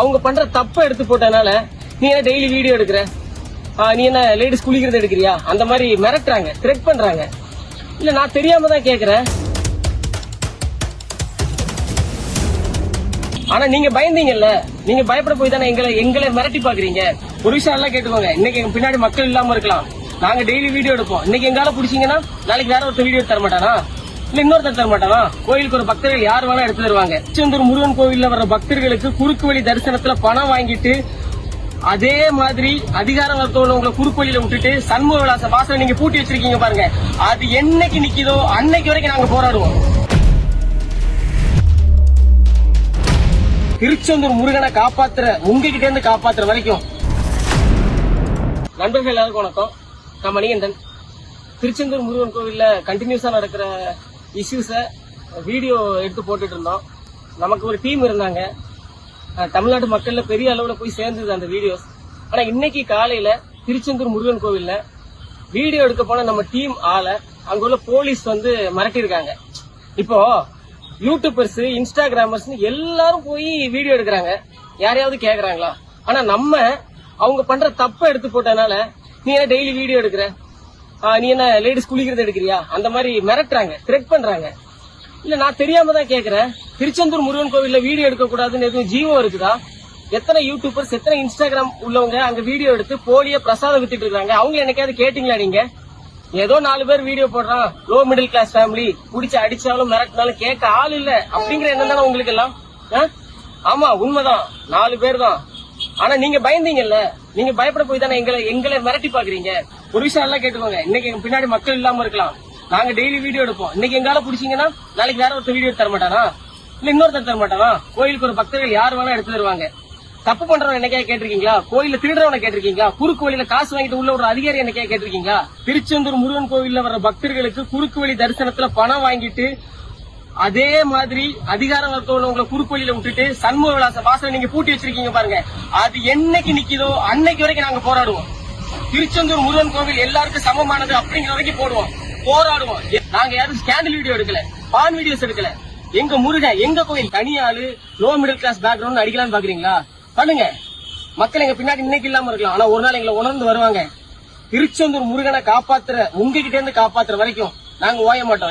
அவங்க பண்ற தப்ப எடுத்து போட்டனால நீ என்ன டெய்லி வீடியோ எடுக்கிற? நீ என்ன லேடிஸ் குளிக்கிறது எடுக்கிறியா? அந்த மாதிரி மிரட்டுறாங்க த்ரெட் பண்றாங்க. இல்ல நான் தெரியாம தான் கேக்குறேன். ஆனா நீங்க பயந்தீங்கல்ல? நீங்க பயப்பட போய் தானே எங்களை எங்களை மிரட்டி பாக்குறீங்க ஒரு விஷயம் எல்லாம் கேட்டுக்கோங்க. இன்னைக்கு எங்க பின்னாடி மக்கள் இல்லாம இருக்கலாம். நாங்க டெய்லி வீடியோ எடுப்போம். இன்னைக்கு எங்கால பிடிச்சீங்கன்னா நாளைக்கு வேற ஒருத்தர் வீடியோ தர மாட்டானா இல்ல இன்னொருத்தர் தர மாட்டானா? கோயிலுக்கு ஒரு பக்தர்கள் யார் வேணா எடுத்து தருவாங்க திருச்செந்தூர் முருகன் கோவில்ல வர்ற பக்தர்களுக்கு குறுக்கு வழி தரிசனத்துல பணம் வாங்கிட்டு அதே மாதிரி அதிகார வர்க்கம் உங்களை குறுக்கு வழியில விட்டுட்டு சண்முக விலாச வாசலை நீங்க பூட்டி வச்சிருக்கீங்க பாருங்க. அது என்னைக்கு நிக்குதோ அன்னைக்கு வரைக்கும் நாங்க போராடுவோம். திருச்செந்தூர் முருகனை காப்பாத்துற உங்ககிட்ட இருந்து காப்பாத்துற வரைக்கும். நண்பர்கள் எல்லாருக்கும் வணக்கம். நான் மணிகண்டன். திருச்செந்தூர் முருகன் கோவில்ல கண்டினியூஸா நடக்கிற இஷ்யூஸை வீடியோ எடுத்து போட்டுட்டு இருந்தோம். நமக்கு ஒரு டீம் இருந்தாங்க. தமிழ்நாட்டு மக்கள்ல பெரிய அளவில் போய் சேர்ந்தது அந்த வீடியோஸ் ஆனால் இன்னைக்கு காலையில திருச்செந்தூர் முருகன் கோவில்ல வீடியோ எடுக்க போன நம்ம டீம் ஆளை அங்கே உள்ள போலீஸ் வந்து மிரட்டியிருக்காங்க. இப்போ யூடியூபர்ஸ் இன்ஸ்டாகிராமர்ஸ் எல்லாரும் போய் வீடியோ எடுக்கிறாங்க. யாரையாவது கேட்குறாங்களா ஆனா நம்ம அவங்க பண்ற தப்பை எடுத்து போட்டதுனால நீ என்ன டெய்லி வீடியோ எடுக்கிற? நீ என்ன லேடிஸ் குளிக்கிறது எடுக்கிறியா? அந்த மாதிரி மிரட்டுறாங்க த்ரெட் பண்றாங்க. இல்ல நான் தெரியாம தான் கேக்குறேன். திருச்செந்தூர் முருகன் கோவில்ல வீடியோ எடுக்க கூடாதுன்னு எதுவும் ஜீவம் இருக்குதா? எத்தனை யூடியூபர்ஸ் எத்தனை இன்ஸ்டாகிராம் உள்ளவங்க அங்க வீடியோ எடுத்து போலிய பிரசாதம் வித்துட்டு இருக்காங்க? அவங்க என்னைக்காவது கேட்டீங்களா நீங்க? ஏதோ நாலு பேர் வீடியோ போடுறான். லோ மிடில் கிளாஸ் ஃபேமிலி குடிச்சு அடிச்சாலும் மிரட்டினாலும் கேட்க ஆள் இல்ல. அப்படிங்கிற எண்ணம் தானே உங்களுக்கு எல்லாம் ஆமா உண்மைதான். நாலு பேர் தான். ஆனா நீங்க பயந்தீங்கல்ல? நீங்க பயப்பட போய் தானே எங்களை எங்களை மிரட்டி பாக்குறீங்க ஒரு விஷயம் எல்லாம் கேட்டுக்கோங்க. இன்னைக்கு எங்க பின்னாடி மக்கள் இல்லாம இருக்கலாம். நாங்க டெய்லி வீடியோ எடுப்போம். இன்னைக்கு எங்கால பிடிச்சீங்கன்னா நாளைக்கு வேற ஒருத்தர் வீடியோ தர மாட்டானா இல்ல இன்னொருத்தர் தர மாட்டானா கோயிலுக்கு ஒரு பக்தர்கள் யார் வேணா எடுத்து தருவாங்க. தப்பு பண்றவன் என்னைக்கா கேட்டிருக்கீங்களா? கோயில திருடுறவனை கேட்டிருக்கீங்களா? குறுக்கு வழியில காசு வாங்கிட்டு உள்ள ஒரு அதிகாரி என்னைக்கா கேட்டிருக்கீங்களா? திருச்செந்தூர் முருகன் கோவில்ல வர பக்தர்களுக்கு குறுக்கு வழி தரிசனத்துல பணம் வாங்கிட்டு அதே மாதிரி அதிகார வர்க்கம் உங்களை குறுக்கு விட்டுட்டு சண்முக விலாச வாசல் நீங்க பூட்டி வச்சிருக்கீங்க பாருங்க. அது என்னைக்கு நிக்குதோ அன்னைக்கு வரைக்கும் நாங்க போராடுவோம். திருச்செந்தூர் முருகன் கோவில் எல்லாருக்கும் சமமானது அப்படிங்கிற வரைக்கும் போடுவோம். போராடுவோம். நாங்க யாரும் ஸ்கேண்டல் வீடியோ எடுக்கல பான் வீடியோஸ் எடுக்கல. எங்க முருகன் எங்க கோவில் தனியாளு லோ மிடில் கிளாஸ் பேக்ரவுண்ட் அடிக்கலாம்னு பாக்குறீங்களா? பண்ணுங்க. மக்கள் எங்க பின்னாடி இன்னைக்கு இல்லாம இருக்கலாம். ஆனா ஒரு நாள் எங்களை உணர்ந்து வருவாங்க. திருச்செந்தூர் முருகனை காப்பாத்துற உங்ககிட்ட இருந்து காப்பாத்துற வரைக்கும் நாங்க ஓய மாட்டோம்.